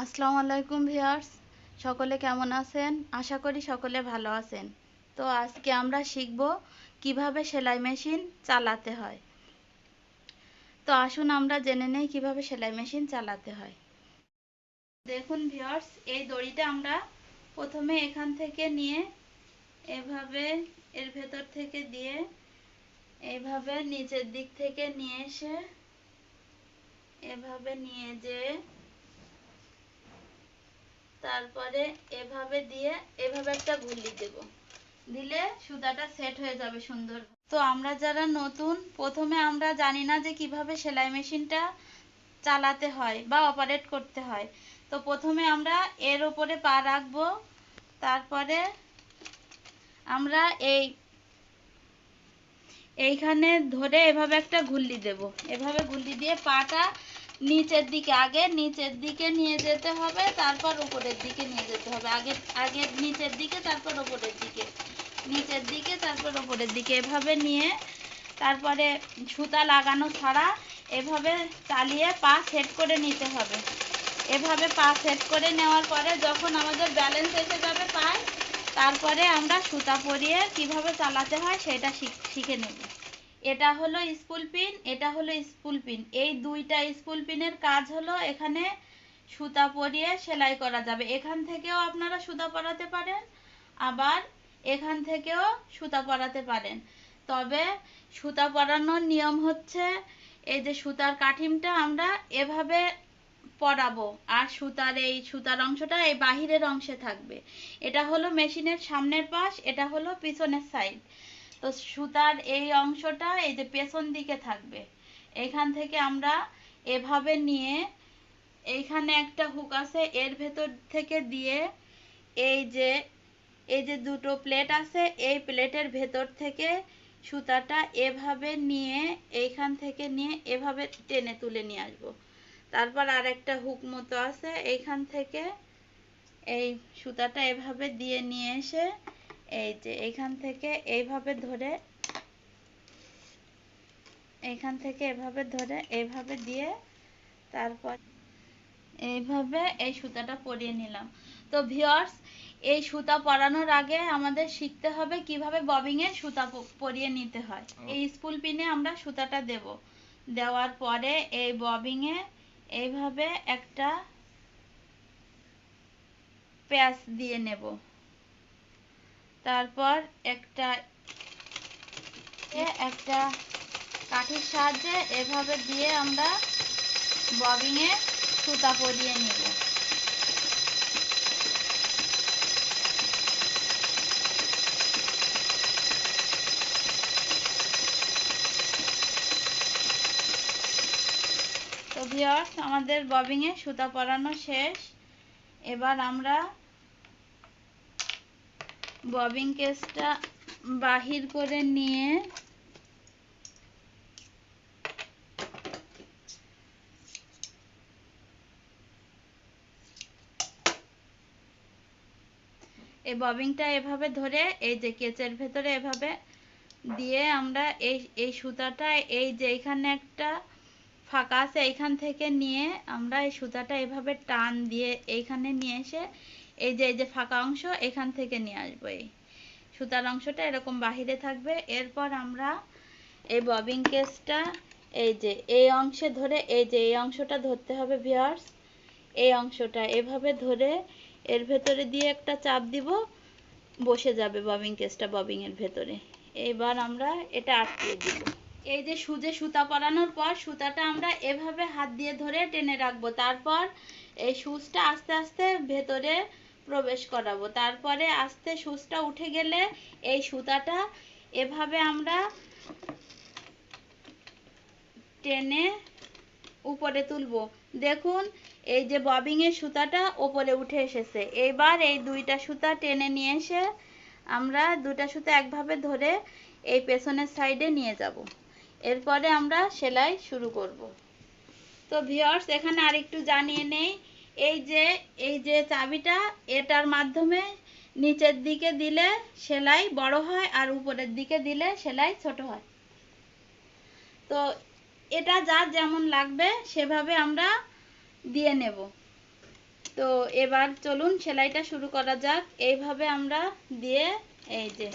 আসসালামু আলাইকুম ভিউয়ার্স, সকলে কেমন আছেন? আশা করি সকলে ভালো আছেন। তো আজকে আমরা শিখব কীভাবে সেলাই মেশিন চালাতে হয়। তো আসুন আমরা জেনে নেই কীভাবে সেলাই মেশিন চালাতে হয়। দেখুন ভিউয়ার্স, এই দড়িটা আমরা প্রথমে এখান থেকে নিয়ে এভাবে এর ভেতর থেকে দিয়ে এভাবে নিচের দিক থেকে নিয়ে এসে এভাবে নিয়ে যে তারপরে এভাবে দিয়ে এভাবে একটা ঘুলি দেব। দিলে সুতাটা সেট হয়ে যাবে সুন্দর। তো আমরা যারা নতুন, প্রথমে আমরা জানি না যে কীভাবে সেলাই মেশিনটা চালাতে হয় বা অপারেট করতে হয়। তো প্রথমে আমরা এর ওপরে পা রাখব, তারপরে আমরা এই, এইখানে ধরে এভাবে একটা ঘুল্লি দেব। এভাবে ঘুল্লি দিয়ে পাটা নিচের দিকে আগে, নিচের দিকে নিয়ে যেতে হবে, তারপর উপরের দিকে নিয়ে যেতে হবে। আগে আগে নিচের দিকে, তারপর উপরের দিকে। নিচের দিকে, তারপর উপরের দিকে। এভাবে নিয়ে তারপরে সুতা লাগানো ছাড়া এভাবে চালিয়ে পা সেট করে নিতে হবে। এভাবে পা সেট করে নেওয়ার পরে যখন আমাদের ব্যালেন্স এসে যাবে পায়, তারপরে আমরা সুতা পরিয়ে কীভাবে চালাতে হয় সেটা শিখে নেব। এটা হলো স্কুল পিন, এটা হলো স্কুল পিন। এই দুইটা স্কুল পিনের কাজ হলো এখানে সুতা পরিয়ে সেলাই করা যাবে। এখান থেকেও আপনারা সুতা পরাতে পারেন, আবার এখান থেকেও সুতা পরাতে পারেন। তবে সুতা পরানোর নিয়ম হচ্ছে এই যে সুতার কাঠিমটা আমরা এভাবে পরাবো, আর সুতার এই সুতার অংশটা এই বাহিরের অংশে থাকবে। এটা হলো মেশিনের সামনের পাশ, এটা হলো পিছনের সাইড তো সুতার এই অংশটা এই যে পেছন দিকে থাকবে। এখান থেকে আমরা এভাবে নিয়ে এইখানে একটা হুক আছে, এর ভেতর থেকে দিয়ে এই যে এই যে দুটো প্লেট আছে, এই প্লেটের ভেতর থেকে সুতাটা এভাবে নিয়ে এইখান থেকে নিয়ে এভাবে টেনে তুলে নিয়ে আসব। তারপর আর একটা হুক মতো আছে, এইখান থেকে এই সুতাটা এভাবে দিয়ে নিয়ে এসে এই যে এখান থেকে এইভাবে ধরে এখান থেকে এভাবে ধরে এইভাবে দিয়ে তারপর এইভাবে এই সুতাটা পরিয়ে নিলাম। তো ভিওর্স এই সুতা পরানোর আগে আমাদের শিখতে হবে কীভাবে ববিং এ সুতা পরিয়ে নিতে হয়। এই স্কুল পিনে আমরা সুতাটা দেব। দেওয়ার পরে এই ববিং এ এইভাবে একটা পেঁয়াজ দিয়ে নেব। তারপর একটা একটা কাঠির সাহায্যে এভাবে দিয়ে আমরা ববিংয়ে সুতা পরিয়ে নেব। তো ভিওর্স আমাদের ববিংয়ে সুতা পরানো শেষ। এবার আমরা ববিং কেসটা বাহির করে নিয়ে এই ববিংটা এভাবে ধরে, এই যে কেচের ভেতরে এভাবে দিয়ে আমরা এই এই সুতাটা, এই যে এখানে একটা ফাঁকা আছে, এইখান থেকে নিয়ে আমরা এই সুতাটা এভাবে টান দিয়ে এইখানে নিয়ে এসে এই যে এই যে ফাঁকা অংশ, এখান থেকে নিয়ে আসব এই সুতার অংশটা, এরকম বাহিরে থাকবে। এরপর আমরা এই ববিং কেসটা এই যে, এই অংশে ধরে, এই যে, এই অংশটা ধরতে হবে ভিয়ার্স এই অংশটা এভাবে ধরে এর ভেতরে দিয়ে একটা চাপ দিব, বসে যাবে ববিং কেসটা ববিং এর ভেতরে। এবার আমরা এটা আটকিয়ে দিব। এই যে সুজে সুতা পরানোর পর সুতাটা আমরা এভাবে হাত দিয়ে ধরে টেনে রাখব। তারপর এই সুচটা আস্তে আস্তে ভেতরে প্রবেশ করাবো। তারপরে আস্তে সুচটা উঠে গেলে এই সুতাটা এভাবে আমরা টেনে উপরে তুলবো। দেখুন, এই যে ববিং এর সুতাটা ওপরে উঠে এসেছে। এবার এই দুইটা সুতা টেনে নিয়ে এসে আমরা দুটা সুতা একভাবে ধরে এই পেছনের সাইডে নিয়ে যাব। এরপরে আমরা সেলাই শুরু করব। তো ভিওর্স এখানে আর একটু জানিয়ে নেই, এই যে এই যে চাবিটা, এটার মাধ্যমে নিচের দিকে দিলে সেলাই বড় হয় আর উপরের দিকে দিলে সেলাই ছোট হয়। তো এটা যার যেমন লাগবে, সেভাবে আমরা দিয়ে নেব। তো এবার চলুন সেলাইটা শুরু করা যাক। এইভাবে আমরা দিয়ে, এই যে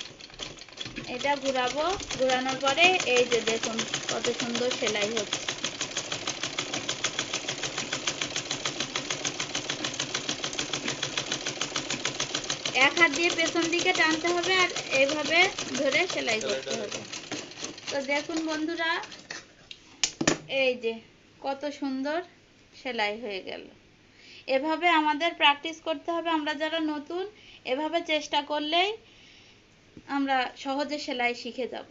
এটা ঘোরাবো। ঘোরানোর পরে এই যে দেখুন কত সুন্দর সেলাই হচ্ছে। এক হাত দিয়ে পেছন দিকে টানতে হবে আর এইভাবে ধরে সেলাই করতে হবে। তো দেখুন বন্ধুরা এই যে কত সুন্দর সেলাই হয়ে গেল। এভাবে আমাদের প্র্যাকটিস করতে হবে। আমরা যারা নতুন এভাবে চেষ্টা করলেই আমরা সহজে সেলাই শিখে যাব।